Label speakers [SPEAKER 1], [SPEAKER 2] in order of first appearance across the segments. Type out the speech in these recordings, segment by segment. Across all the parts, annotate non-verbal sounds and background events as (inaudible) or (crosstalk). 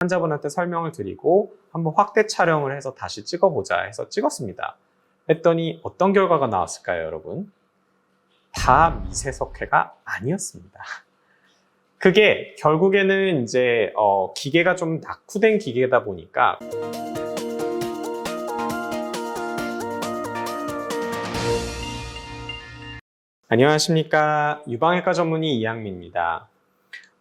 [SPEAKER 1] 환자분한테 설명을 드리고 한번 확대 촬영을 해서 다시 찍어보자 해서 찍었습니다. 했더니 어떤 결과가 나왔을까요, 여러분? 다 미세석회가 아니었습니다. (laughs) 그게 결국에는 이제 어, 기계가 좀 낙후된 기계다 보니까 안녕하십니까 유방외과 전문의 이양미입니다.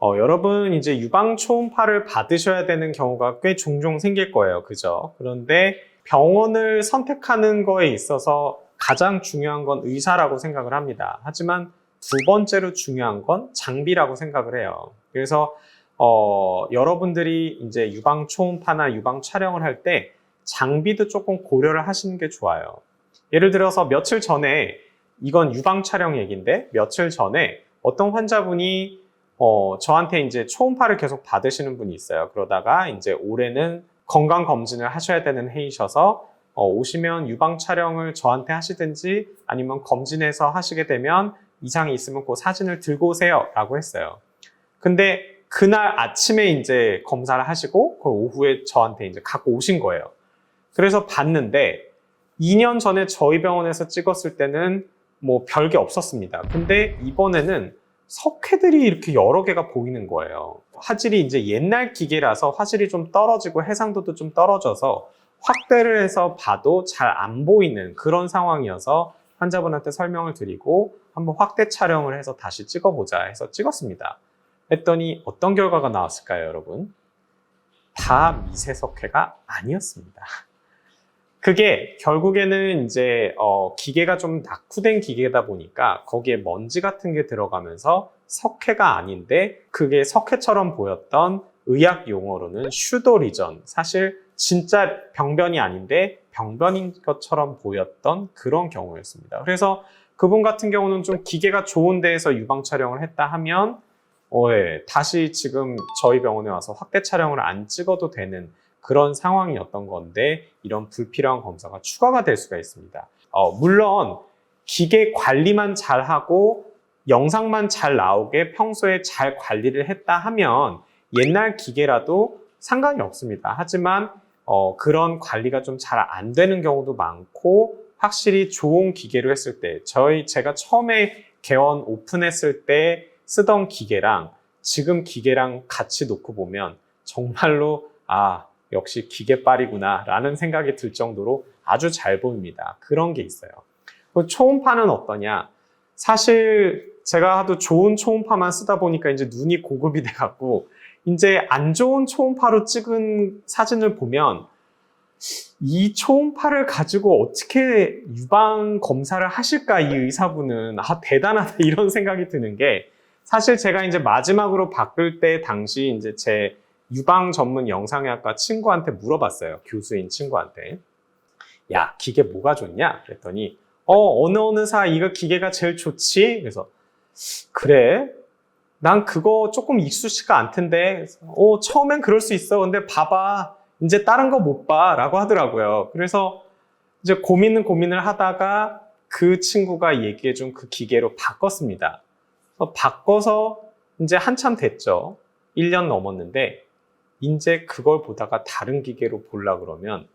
[SPEAKER 1] 어, 여러분 이제 유방 초음파를 받으셔야 되는 경우가 꽤 종종 생길 거예요, 그죠? 그런데 병원을 선택하는 거에 있어서 가장 중요한 건 의사라고 생각을 합니다. 하지만 두 번째로 중요한 건 장비라고 생각을 해요. 그래서 어, 여러분들이 이제 유방 초음파나 유방 촬영을 할 때 장비도 조금 고려를 하시는 게 좋아요. 예를 들어서 며칠 전에 이건 유방 촬영 얘기인데 며칠 전에 어떤 환자분이 어, 저한테 이제 초음파를 계속 받으시는 분이 있어요. 그러다가 이제 올해는 건강 검진을 하셔야 되는 해이셔서 어, 오시면 유방 촬영을 저한테 하시든지 아니면 검진해서 하시게 되면 이상이 있으면 그 사진을 들고 오세요 라고 했어요. 근데 그날 아침에 이제 검사를 하시고 그 오후에 저한테 이제 갖고 오신 거예요. 그래서 봤는데 2년 전에 저희 병원에서 찍었을 때는 뭐 별게 없었습니다. 근데 이번에는 석회들이 이렇게 여러 개가 보이는 거예요. 화질이 이제 옛날 기계라서 화질이 좀 떨어지고 해상도도 좀 떨어져서 확대를 해서 봐도 잘 안 보이는 그런 상황이어서 환자분한테 설명을 드리고 한번 확대 촬영을 해서 다시 찍어보자 해서 찍었습니다. 했더니 어떤 결과가 나왔을까요, 여러분? 다 미세석회가 아니었습니다. 그게 결국에는 이제 어, 기계가 좀 낙후된 기계다 보니까 거기에 먼지 같은 게 들어가면서 석회가 아닌데 그게 석회처럼 보였던 의학 용어로는 슈도리전 사실 진짜 병변이 아닌데 병변인 것처럼 보였던 그런 경우였습니다. 그래서 그분 같은 경우는 좀 기계가 좋은 데에서 유방 촬영을 했다 하면 어, 예, 다시 지금 저희 병원에 와서 확대 촬영을 안 찍어도 되는 그런 상황이었던 건데 이런 불필요한 검사가 추가가 될 수가 있습니다. 어, 물론 기계 관리만 잘하고 영상만 잘 나오게 평소에 잘 관리를 했다 하면 옛날 기계라도 상관이 없습니다. 하지만 어, 그런 관리가 좀 잘 안 되는 경우도 많고 확실히 좋은 기계로 했을 때 저희 제가 처음에 개원 오픈했을 때 쓰던 기계랑 지금 기계랑 같이 놓고 보면 정말로 아 역시 기계빨이구나 라는 생각이 들 정도로 아주 잘 보입니다. 그런 게 있어요. 그 초음파는 어떠냐? 사실 제가 하도 좋은 초음파만 쓰다 보니까 이제 눈이 고급이 돼갖고 이제 안 좋은 초음파로 찍은 사진을 보면 이 초음파를 가지고 어떻게 유방 검사를 하실까 이 의사분은 아 대단하다 이런 생각이 드는 게 사실 제가 이제 마지막으로 바꿀 때 당시 이제 제 유방 전문 영상의학과 친구한테 물어봤어요. 교수인 친구한테. 야, 기계 뭐가 좋냐? 그랬더니, 어, 어느 어느 사 이거 기계가 제일 좋지? 그래서, 그래? 난 그거 조금 익숙치가 않던데, 어, 처음엔 그럴 수 있어. 근데 봐봐. 이제 다른 거 못 봐. 라고 하더라고요. 그래서 이제 고민은 고민을 하다가 그 친구가 얘기해준 그 기계로 바꿨습니다. 바꿔서 이제 한참 됐죠. 1년 넘었는데, 이제 그걸 보다가 다른 기계로 보려 그러면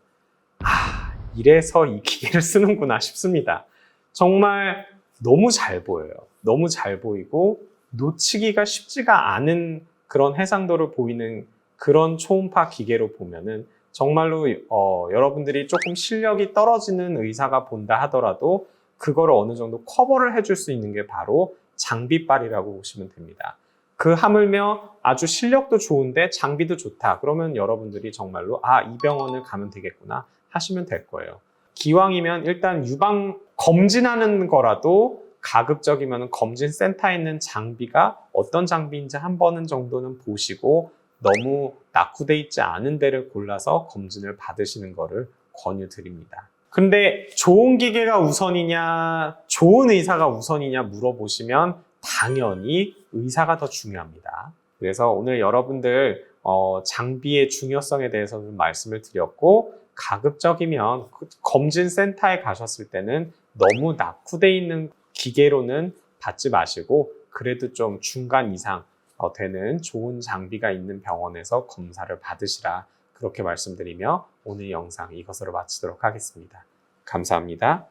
[SPEAKER 1] 아 이래서 이 기계를 쓰는구나 싶습니다. 정말 너무 잘 보여요. 너무 잘 보이고 놓치기가 쉽지가 않은 그런 해상도를 보이는 그런 초음파 기계로 보면은 정말로 어, 여러분들이 조금 실력이 떨어지는 의사가 본다 하더라도 그거를 어느 정도 커버를 해줄 수 있는 게 바로 장비빨이라고 보시면 됩니다. 그 하물며 아주 실력도 좋은데 장비도 좋다. 그러면 여러분들이 정말로 아, 이 병원을 가면 되겠구나 하시면 될 거예요. 기왕이면 일단 유방 검진하는 거라도 가급적이면 검진 센터에 있는 장비가 어떤 장비인지 한 번은 정도는 보시고 너무 낙후돼 있지 않은 데를 골라서 검진을 받으시는 거를 권유드립니다. 근데 좋은 기계가 우선이냐, 좋은 의사가 우선이냐 물어보시면 당연히 의사가 더 중요합니다. 그래서 오늘 여러분들 어, 장비의 중요성에 대해서 좀 말씀을 드렸고 가급적이면 그 검진 센터에 가셨을 때는 너무 낙후돼 있는 기계로는 받지 마시고 그래도 좀 중간 이상 어, 되는 좋은 장비가 있는 병원에서 검사를 받으시라. 그렇게 말씀드리며 오늘 영상 이것으로 마치도록 하겠습니다. 감사합니다.